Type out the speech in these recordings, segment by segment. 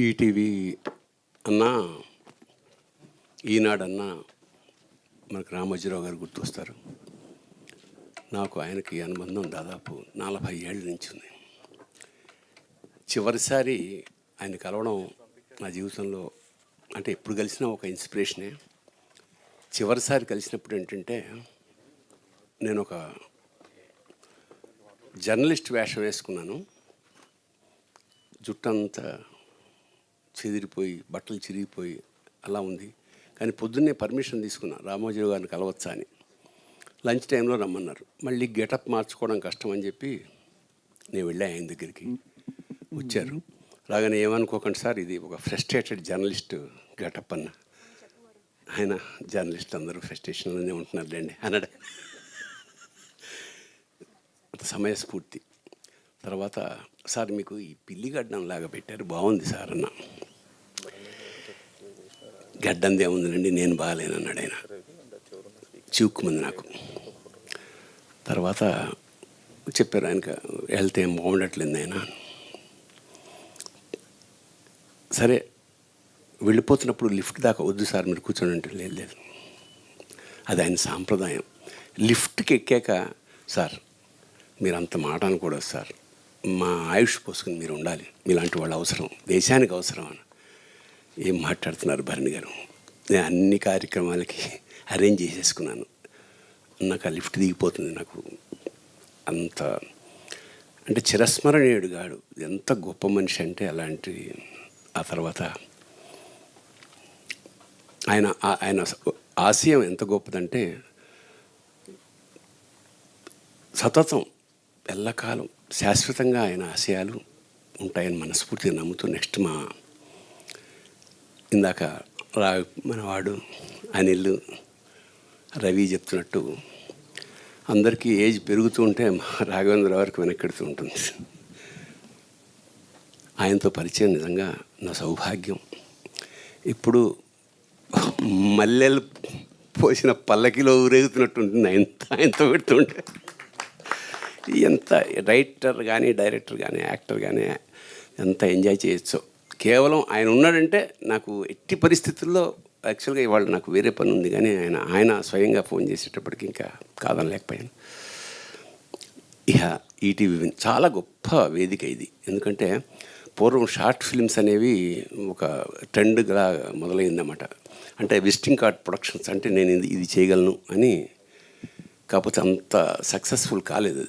ETV అన్నా ఈనాడన్నా మనకు రామోజీరావు గారు గుర్తొస్తారు. నాకు ఆయనకి అనుబంధం దాదాపు నలభై ఏళ్ళ నుంచి ఉంది. చివరిసారి ఆయన కలవడం నా జీవితంలో అంటే ఎప్పుడు కలిసినా ఒక ఇన్స్పిరేషనే. చివరిసారి కలిసినప్పుడు ఏంటంటే నేను ఒక జర్నలిస్ట్ వేషం వేసుకున్నాను. జుట్టంతా చెదిరిపోయి బట్టలు చిరిగిపోయి అలా ఉంది. కానీ పొద్దున్నే పర్మిషన్ తీసుకున్నా రామోజీరావు గారిని కలవచ్చా అని. లంచ్ టైంలో రమ్మన్నారు. మళ్ళీ గెటప్ మార్చుకోవడం కష్టం అని చెప్పి నేను వెళ్ళా ఆయన దగ్గరికి. వచ్చారు. రాగానే ఏమనుకోకండి సార్ ఇది ఒక ఫ్రస్ట్రేటెడ్ జర్నలిస్ట్ గెటప్ అన్న. ఆయన జర్నలిస్ట్ అందరూ ఫ్రస్ట్రేషన్లోనే ఉంటున్నారులేండి అన్నాడు. అంత సమయస్ఫూర్తి. తర్వాత సార్ మీకు ఈ పిల్లిగడ్డం లాగా పెట్టారు బాగుంది సార్ అన్న. గడ్డందే ఉందండి నేను బాగాలేను అన్నాడు ఆయన చివుక్కుమంది నాకు. తర్వాత చెప్పారు ఆయనకు హెల్త్ ఏం బాగుండట్లేదు ఆయన సరే వెళ్ళిపోతున్నప్పుడు లిఫ్ట్ దాకా వద్దు సార్ మీరు కూర్చొని అంటే లేదు లేదు. అది ఆయన సాంప్రదాయం. లిఫ్ట్కి ఎక్కాక సార్ మీరు అంత మాట అనకూడదు సార్ మా ఆయుష్ పోసుకుని మీరు ఉండాలి. మీలాంటి వాళ్ళు అవసరం దేశానికి అవసరం అని. ఏం మాట్లాడుతున్నారు భరణి గారు? నేను అన్ని కార్యక్రమాలకి అరేంజ్ చేసేసుకున్నాను. నాకు ఆ లిఫ్ట్ దిగిపోతుంది నాకు. అంత అంటే చిరస్మరణీయుడు గాడు. ఎంత గొప్ప మనిషి అంటే అలాంటి ఆ తర్వాత ఆయన ఆయన ఆశయం ఎంత గొప్పదంటే సతతం ఎల్లకాలం శాశ్వతంగా ఆయన ఆశయాలు ఉంటాయని మనస్ఫూర్తిగా నమ్ముతూ నెక్స్ట్ మా ఇందాక రా మనవాడు అనిల్ రవి చెప్తున్నట్టు అందరికీ ఏజ్ పెరుగుతూ ఉంటే రాఘవేంద్ర వారికి వెనక్కెడుతూ ఉంటుంది. ఆయనతో పరిచయం నిజంగా నా సౌభాగ్యం. ఇప్పుడు మల్లెలు పోసిన పల్లకిలో ఊరేగుతున్నట్టు ఉంటుంది ఆయన ఆయనతో పెడుతుంటే ఎంత రైటర్ కానీ డైరెక్టర్ కానీ యాక్టర్ కానీ ఎంత ఎంజాయ్ చేయొచ్చో. కేవలం ఆయన ఉన్నాడంటే నాకు ఎట్టి పరిస్థితుల్లో యాక్చువల్గా ఇవాళ నాకు వేరే పని ఉంది. కానీ ఆయన ఆయన స్వయంగా ఫోన్ చేసేటప్పటికి ఇంకా కాదనలేకపోయాను ఇహ ఈటీవీ చాలా గొప్ప వేదిక ఇది. ఎందుకంటే పూర్వం షార్ట్ ఫిల్మ్స్ అనేవి ఒక ట్రెండ్గా మొదలైందన్నమాట. అంటే విజిటింగ్ కార్డ్ ప్రొడక్షన్స్ అంటే నేను ఇది ఇది చేయగలను అని కాకపోతే అంత సక్సెస్ఫుల్ కాలేదు.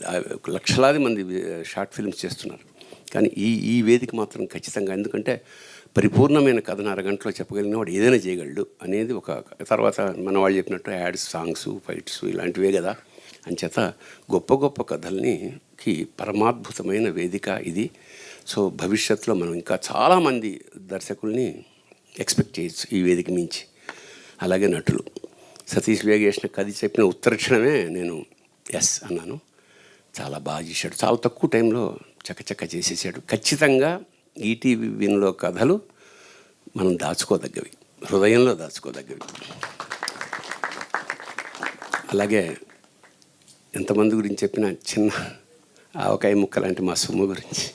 లక్షలాది మంది షార్ట్ ఫిల్మ్స్ చేస్తున్నారు. కానీ ఈ ఈ వేదిక మాత్రం ఖచ్చితంగా. ఎందుకంటే పరిపూర్ణమైన కథను అరగంటలో చెప్పగలిగిన వాడు ఏదైనా చేయగలడు అనేది ఒక తర్వాత మన వాళ్ళు చెప్పినట్టు యాడ్స్ సాంగ్స్ ఫైట్స్ ఇలాంటివే కదా. అంచేత గొప్ప గొప్ప కథల్నికి పరమాద్భుతమైన వేదిక ఇది. సో భవిష్యత్తులో మనం ఇంకా చాలామంది దర్శకుల్ని ఎక్స్పెక్ట్ చేయొచ్చు ఈ వేదిక మించి. అలాగే నటులు. సతీష్ వేగ్ చేసిన కథ చెప్పిన ఉత్తరక్షణమే నేను ఎస్ అన్నాను. చాలా బాగా చేశాడు. చాలా తక్కువ టైంలో చకచక చేసేసాడు. ఖచ్చితంగా ఈటీవీ విన్లో కథలు మనం దాచుకోదగ్గవి. హృదయంలో దాచుకోదగ్గవి. అలాగే ఎంతమంది గురించి చెప్పిన చిన్న ఆవకాయ ముక్క లాంటి మా సొమ్ము గురించి.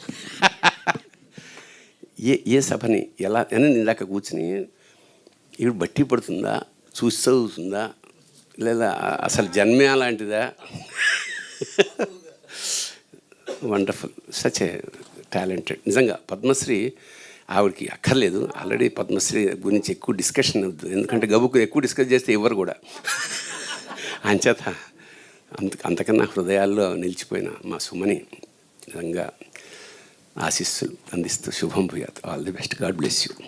ఏ ఏ సభని ఎలా అని ఇందాక కూర్చుని ఇప్పుడు బట్టి పడుతుందా? చూసి చదువుతుందా? లేదా అసలు జన్మే అలాంటిదా? వండర్ఫుల్ సచ్ ఏ టాలెంటెడ్ నిజంగా పద్మశ్రీ ఆవిడకి అక్కర్లేదు. ఆల్రెడీ పద్మశ్రీ గురించి ఎక్కువ డిస్కషన్ అవుతుంది. ఎందుకంటే గబుకు ఎక్కువ డిస్కస్ చేస్తే ఇవ్వరు కూడా. అంచేత అంత అంతకన్నా హృదయాల్లో నిలిచిపోయిన మా సుమని నిజంగా ఆశీస్సులు అందిస్తూ శుభం భూయాత్ all the best God bless you